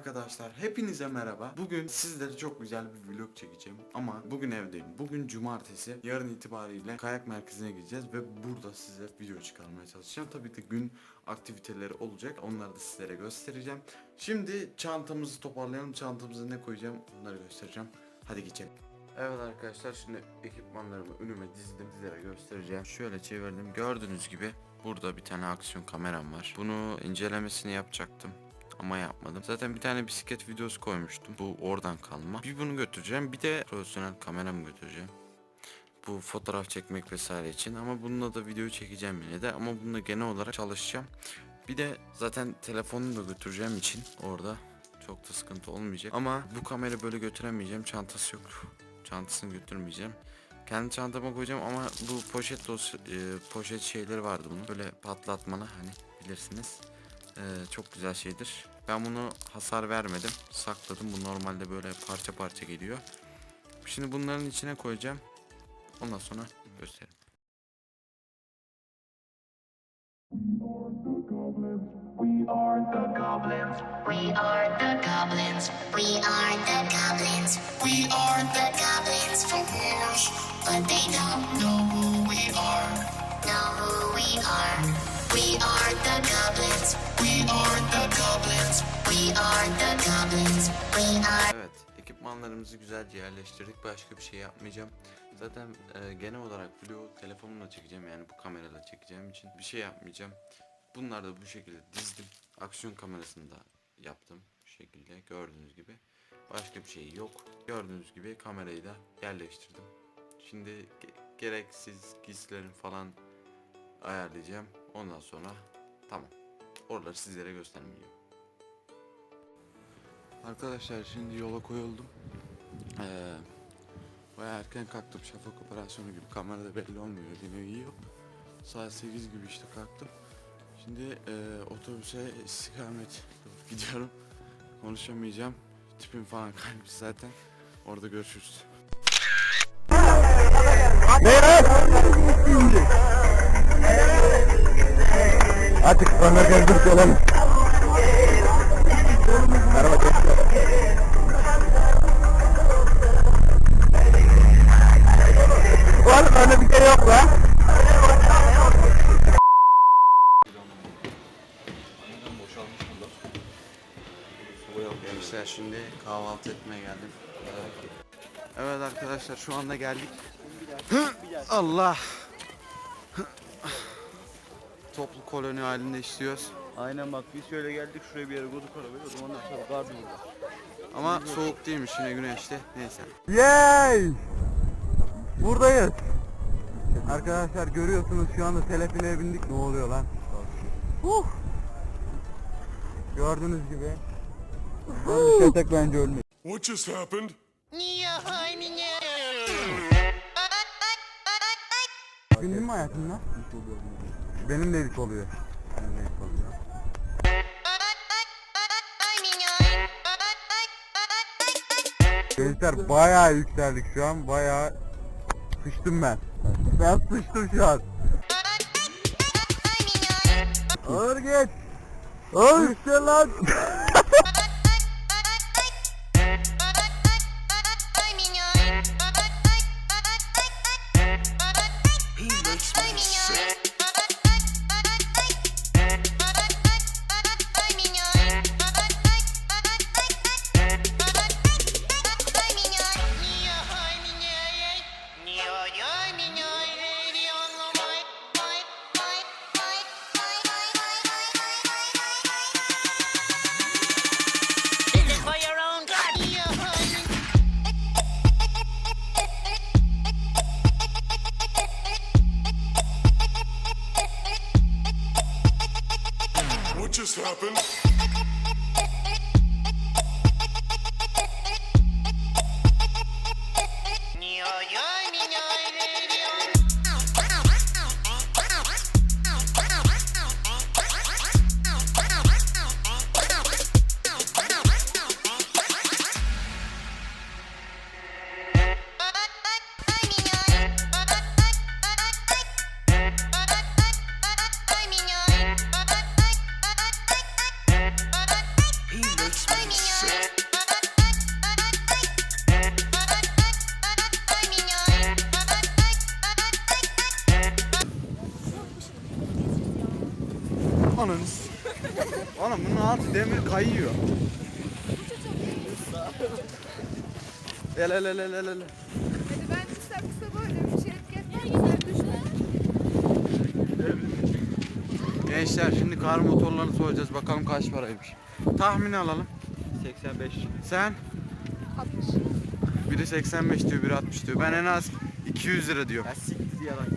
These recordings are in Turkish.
arkadaşlar, hepinize merhaba. Bugün sizlere çok güzel bir vlog çekeceğim ama bugün evdeyim. Bugün cumartesi, yarın itibariyle kayak merkezine gideceğiz ve burada size video çıkarmaya çalışacağım. Tabii ki gün aktiviteleri olacak, onları da sizlere göstereceğim. Şimdi çantamızı toparlayalım, çantamıza ne koyacağım onları göstereceğim. Hadi geçelim. Evet arkadaşlar şimdi ekipmanlarımı önüme dizdim sizlere göstereceğim. Şöyle çevirdim. Gördüğünüz gibi burada bir tane aksiyon kameram var. Bunu incelemesini yapacaktım ama yapmadım. Zaten bir tane bisiklet videosu koymuştum. Bu oradan kalma. Bir bunu götüreceğim. Bir de profesyonel kameramı götüreceğim. Bu fotoğraf çekmek vesaire için ama bununla da video çekeceğim yine de ama bununla genel olarak çalışacağım. Bir de zaten telefonumu da götüreceğim için orada çok da sıkıntı olmayacak. Ama bu kamera böyle götüremeyeceğim. Çantası yok. Çantasını götürmeyeceğim. Kendi çantama koyacağım ama bu poşet dos- e, poşet şeyleri vardı bunun. Böyle patlatmalı hani bilirsiniz. E, çok güzel şeydir. Ben bunu hasar vermedim. Sakladım. Bu normalde böyle parça parça geliyor. Şimdi bunların içine koyacağım. Ondan sonra gösteririm. We are the goblins. We are the goblins. We are the goblins. We are the Goblins for girls, but they we are. know who we are. We are the goblins. We are the goblins. Evet, ekipmanlarımızı güzelce yerleştirdik. Başka bir şey yapmayacağım. Zaten e, genel olarak vlogu telefonumla çekeceğim yani bu kamerayla çekeceğim için bir şey yapmayacağım. Bunları da bu şekilde dizdim. Aksiyon kamerasını da yaptım bu şekilde gördüğünüz gibi. Başka bir şey yok. Gördüğünüz gibi kamerayı da yerleştirdim. Şimdi ge- gereksiz giysilerin falan ayarlayacağım. Ondan sonra tamam. Oraları sizlere göstermeyeceğim. Arkadaşlar şimdi yola koyuldum. Ee, Baya erken kalktım şafak operasyonu gibi kamerada belli olmuyor yine yiyor. Saat 8 gibi işte kalktım. Şimdi e, otobüse istikamet gidiyorum. Konuşamayacağım. Tipim falan kaymış zaten. Orada görüşürüz. Artık sonra gezdik olalım. Gençler şimdi kahvaltı etmeye geldim. Evet arkadaşlar şu anda geldik. Allah. Toplu koloni halinde işliyoruz. Aynen bak biz şöyle geldik şuraya bir yere koyduk arabayı o zaman aşağı gardı burada. Ama soğuk değilmiş yine güneşli. Neyse. Yay! Buradayız. Arkadaşlar görüyorsunuz şu anda telefine bindik ne oluyor lan? Huh! Gördüğünüz gibi. Ben düşersek bence ölmeyiz. What just happened? Bindin mi hayatında? Benim de ilk oluyor. Benim de ilk oluyor. Gençler bayağı yükseldik şu an. Bayağı sıçtım ben. Ben sıçtım şu an. Ağır geç. Ağır işte lan. Mix. What S- Oğlum bunun altı demir kayıyor. El el el el el el. Hadi ben kısa kısa böyle bir şey. Gençler şimdi kar motorlarını soracağız bakalım kaç paraymış. Tahmin alalım. 85. Sen? 60. Biri 85 diyor, biri 60 diyor. Ben en az 200 lira diyorum. Ya.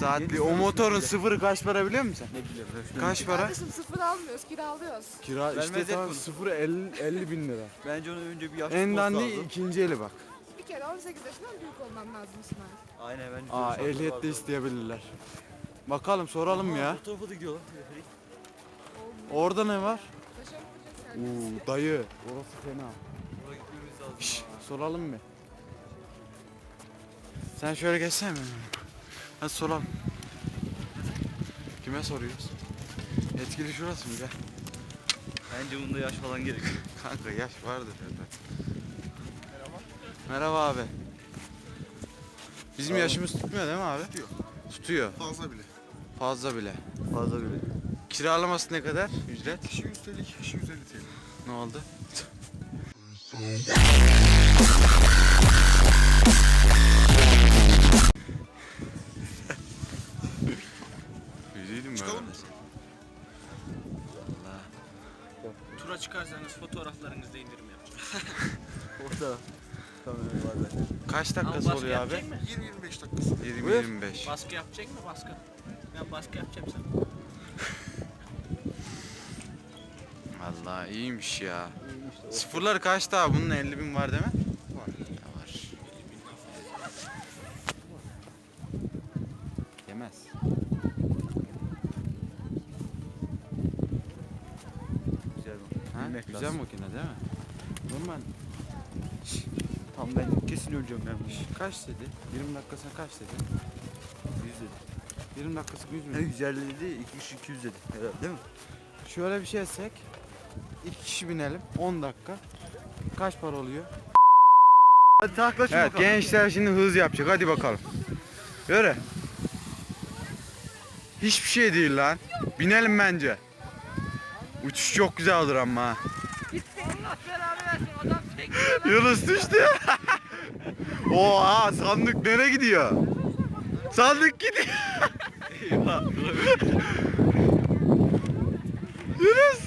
Saatli. O motorun sıfırı kaç para biliyor musun Ne biliyorum. sen? Kaç para? Kardeşim sıfır almıyoruz, kiralıyoruz. Kira işte Vermez tamam bunu. sıfırı 50, 50 bin lira. Bence onu önce bir yaşlı En post dandiği ikinci eli bak. Bir kere 18 yaşından büyük olman lazım İsmail. Aynen bence. Aa ehliyet de isteyebilirler. Bakalım soralım ya. Tarafa da gidiyor lan. Orada ne var? Taşa mı vuracağız Oo dayı. Orası fena. Oraya gitmemiz lazım. Şş, soralım mı? Sen şöyle geçsene mi? Hadi soralım. Kime soruyoruz? Etkili şurası mı gel? Bence bunda yaş falan gerekiyor. Kanka yaş vardır herhalde. Merhaba. Merhaba abi. Bizim yaşımız tutmuyor değil mi abi? Tutuyor. Tutuyor. Fazla bile. Fazla bile. Fazla bile. Kiralaması ne kadar? Ücret? Kişi 100 TL, kişi 150 TL. Ne oldu? çıkarsanız fotoğraflarınızda indirim yapacağım. Orada. Kamera var zaten. Kaç dakikası baskı oluyor abi? yapacak mı? 20-25 dakikası. 20-25. Baskı yapacak mı baskı? Ben baskı yapacağım sana. Allah iyiymiş ya. Sıfırlar kaçtı abi? Bunun 50 bin var değil mi? Var. Ya var. Yemez. Güzel bu. Ha? Bilmek Güzel lazım. makine değil mi? Normal. Tam ben kesin öleceğim işi. Kaç dedi? 20 dakikasına kaç dedi? 100 dedi. 20 dakikası 100 Ha mü? 150 dedi, 2 kişi 200 dedi. Herhalde değil mi? Şöyle bir şey etsek. iki kişi binelim. 10 dakika. Kaç para oluyor? Hadi taklaşın Evet bakalım. gençler şimdi hız yapacak. Hadi bakalım. Göre. Hiçbir şey değil lan. Binelim bence. Uçuş çok güzel olur ama. Yunus düştü. Oha sandık nereye gidiyor? Sandık gidiyor. Yunus.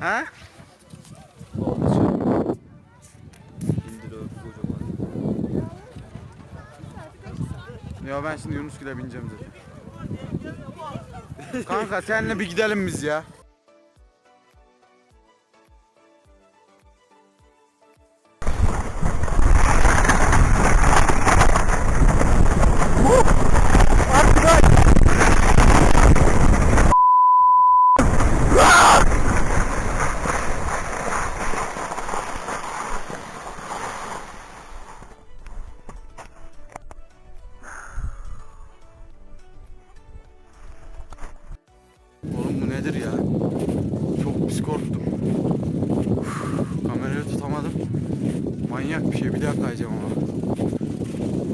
Ha? Ya ben şimdi Yunus Gül'e bineceğim zaten. Kanka senle bir gidelim biz ya. Manyak bir şey. Bir daha kayacağım ama.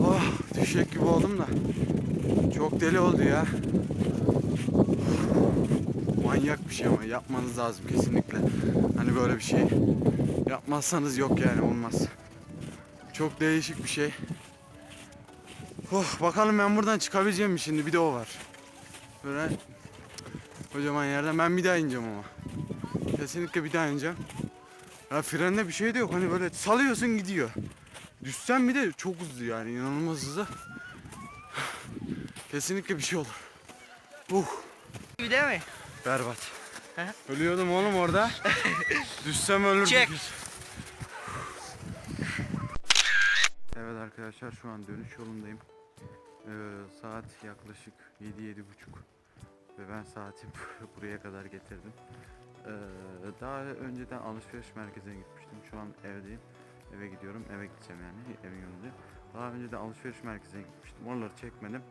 Oh, düşecek gibi oldum da. Çok deli oldu ya. Manyak bir şey ama yapmanız lazım kesinlikle. Hani böyle bir şey. Yapmazsanız yok yani olmaz. Çok değişik bir şey. Oh, bakalım ben buradan çıkabileceğim mi şimdi? Bir de o var. Böyle Kocaman yerden ben bir daha ineceğim ama. Kesinlikle bir daha ineceğim. Ya frende bir şey de yok hani böyle salıyorsun gidiyor. Düşsen bir de çok hızlı yani inanılmaz hızlı. Kesinlikle bir şey olur. Uh. Bir de mi? Berbat. He? Ölüyordum oğlum orada. Düşsem ölürdüm. Çek. Evet arkadaşlar şu an dönüş yolundayım. Ee, saat yaklaşık 7 buçuk ve ben saati buraya kadar getirdim. Ee, daha önceden alışveriş merkezine gitmiştim. Şu an evdeyim. Eve gidiyorum. Eve gideceğim yani. Evin yolundayım. Daha önce de alışveriş merkezine gitmiştim. Oraları çekmedim.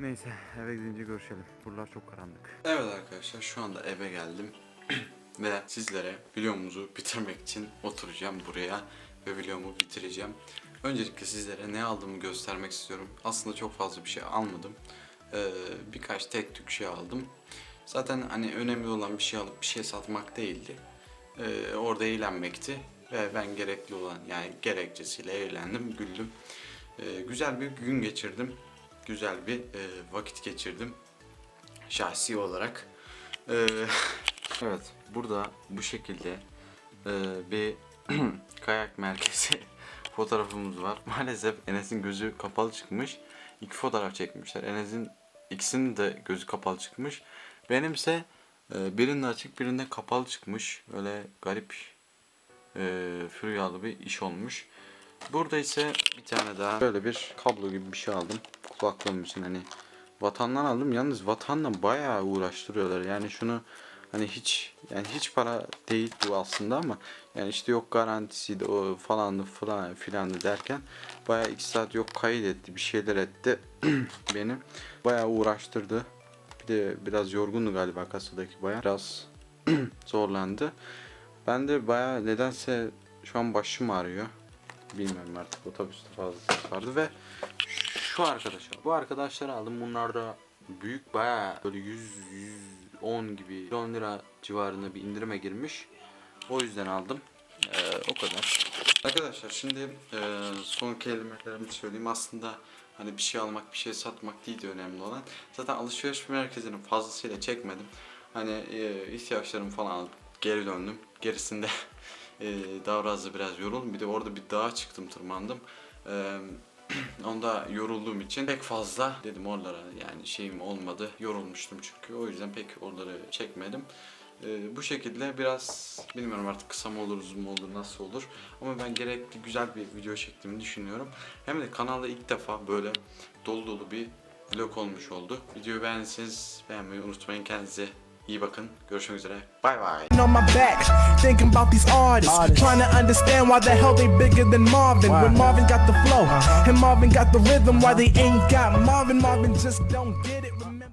Neyse eve gidince görüşelim. Buralar çok karanlık. Evet arkadaşlar şu anda eve geldim. ve sizlere videomuzu bitirmek için oturacağım buraya ve videomu bitireceğim. Öncelikle sizlere ne aldığımı göstermek istiyorum. Aslında çok fazla bir şey almadım. Ee, birkaç tek tük şey aldım. Zaten hani önemli olan bir şey alıp bir şey satmak değildi. Ee, orada eğlenmekti ve ben gerekli olan yani gerekçesiyle eğlendim, güldüm. Ee, güzel bir gün geçirdim. Güzel bir e, vakit geçirdim. Şahsi olarak. Ee, evet, burada bu şekilde e, bir kayak merkezi fotoğrafımız var. Maalesef Enes'in gözü kapalı çıkmış. İki fotoğraf çekmişler. Enes'in ikisinin de gözü kapalı çıkmış. Benimse e, birinde açık birinde kapalı çıkmış. Öyle garip e, füryalı bir iş olmuş. Burada ise bir tane daha böyle bir kablo gibi bir şey aldım. Kulaklığım için hani vatandan aldım. Yalnız vatanla bayağı uğraştırıyorlar. Yani şunu hani hiç yani hiç para değil bu aslında ama yani işte yok garantisi de o falandı falan filandı derken bayağı iki saat yok kayıt etti bir şeyler etti beni bayağı uğraştırdı bir de biraz yorgundu galiba kasadaki bayağı biraz zorlandı. Ben de bayağı nedense şu an başım ağrıyor. Bilmiyorum artık otobüste fazla vardı ve şu arkadaşlar bu arkadaşları aldım. Bunlar da büyük bayağı böyle 100 110 gibi 10 lira civarında bir indirime girmiş. O yüzden aldım. Ee, o kadar. Arkadaşlar şimdi e, son kelimelerimi söyleyeyim. Aslında hani bir şey almak bir şey satmak değil de önemli olan zaten alışveriş merkezinin fazlasıyla çekmedim hani e, ihtiyaçlarımı falan alıp geri döndüm gerisinde e, daha fazla biraz yoruldum bir de orada bir dağa çıktım tırmandım Eee Onda yorulduğum için pek fazla dedim oralara yani şeyim olmadı. Yorulmuştum çünkü. O yüzden pek oraları çekmedim. Ee, bu şekilde biraz bilmiyorum artık kısa mı olur uzun mu olur nasıl olur. Ama ben gerekli güzel bir video çektiğimi düşünüyorum. Hem de kanalda ilk defa böyle dolu dolu bir vlog olmuş oldu. Videoyu beğendiyseniz beğenmeyi unutmayın. Kendinize iyi bakın. Görüşmek üzere. Bay bay. on my back, thinking about these artists, trying to understand why the hell they bigger than Marvin. When Marvin got the flow, and Marvin got the rhythm, why they ain't got Marvin. Marvin just don't get it.